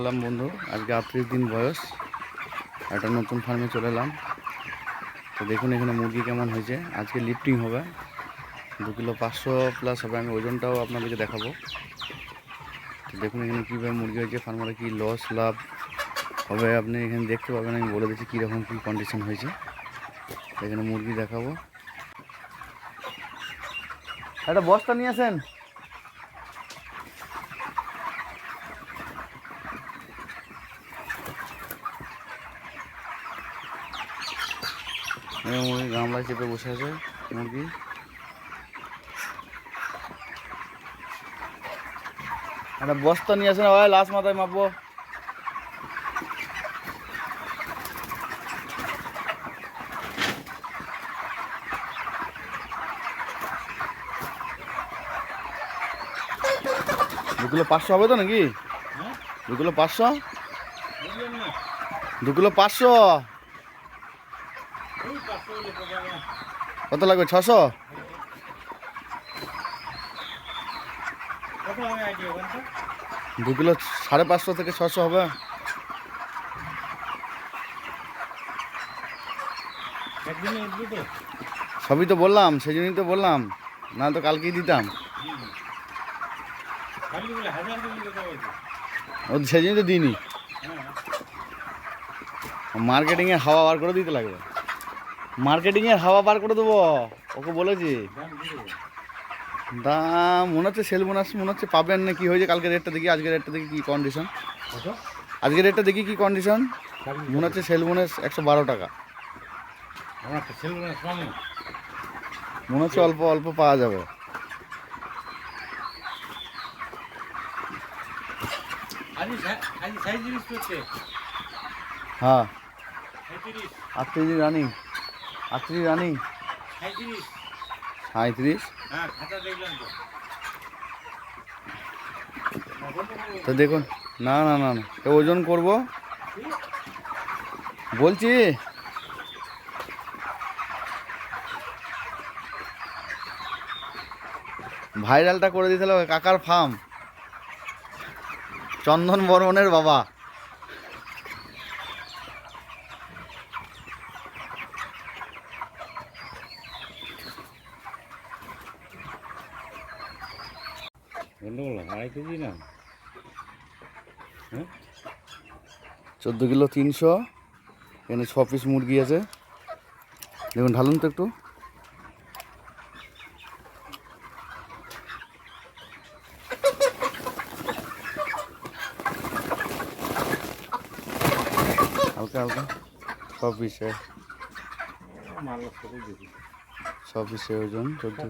বললাম বন্ধু, আজকে আটত্রিশ দিন বয়স, একটা নতুন ফার্মে চলে এলাম। তো দেখুন এখানে মুরগি কেমন হয়েছে। আজকে লিফটিং হবে, দু কিলো পাঁচশো প্লাস হবে, আমি ওজনটাও আপনাদেরকে দেখাবো। তো দেখুন এখানে কীভাবে মুরগি হয়েছে ফার্মারে কী লস লাভ হবে আপনি এখানে দেখতে পাবেন, আমি বলে দিচ্ছি কীরকম কী কন্ডিশন হয়েছে। এখানে মুরগি দেখাবো। একটা বস্তা নিয়ে আসেন। মুরগি গামলায় চেপে বসে আছে মুরগি। একটা বস্তা নিয়ে আসেন ভাই লাশ মাথায় মাপবো। দু কিলো পাঁচশো হবে তো নাকি? দু কিলো পাঁচশো? দু কিলো পাঁচশো? কত লাগবে, ছশো? দু কিলো সাড়ে পাঁচশো থেকে ছশো হবে। সবই তো বললাম সেই জন্যই তো বললাম। না তো কালকেই দিতাম। ও সেই জন্যই তো দিইনি। মার্কেটিংয়ে হাওয়া বার করে দিতে লাগবে। মার্কেটিংয়ের হাওয়া বার করে দেবো। ওকে বলেছি। দাম মনে হচ্ছে সেল বোনাস মনে হচ্ছে পাবেন না কি হয়েছে কালকে রেটটা দেখি আজকে রেটটা দেখি কি কন্ডিশন আজকে রেটটা দেখি কি কন্ডিশন মনে হচ্ছে সেল বোনাস একশো বারো টাকা। মনে হচ্ছে অল্প অল্প পাওয়া যাবে। হ্যাঁ। আটত্রিশ রানিং। আটত্রিশ রানিং? সাঁত্রিশ তো। দেখুন না না না না তো ওজন করব? বলছি। ভাইরালটা করে দিয়েছিল কাকার ফার্ম চন্দন বর্মনের বাবা। গন্ডগোল আড়াই কেজি না। চোদ্দ কিলো তিনশো এখানে ছ পিস মুরগি আছে। দেখুন ঢালুন তো একটু। হালকা হালকা। ছ পিসে মাল করে দিবি ছ পিসে ওজন চোদ্দ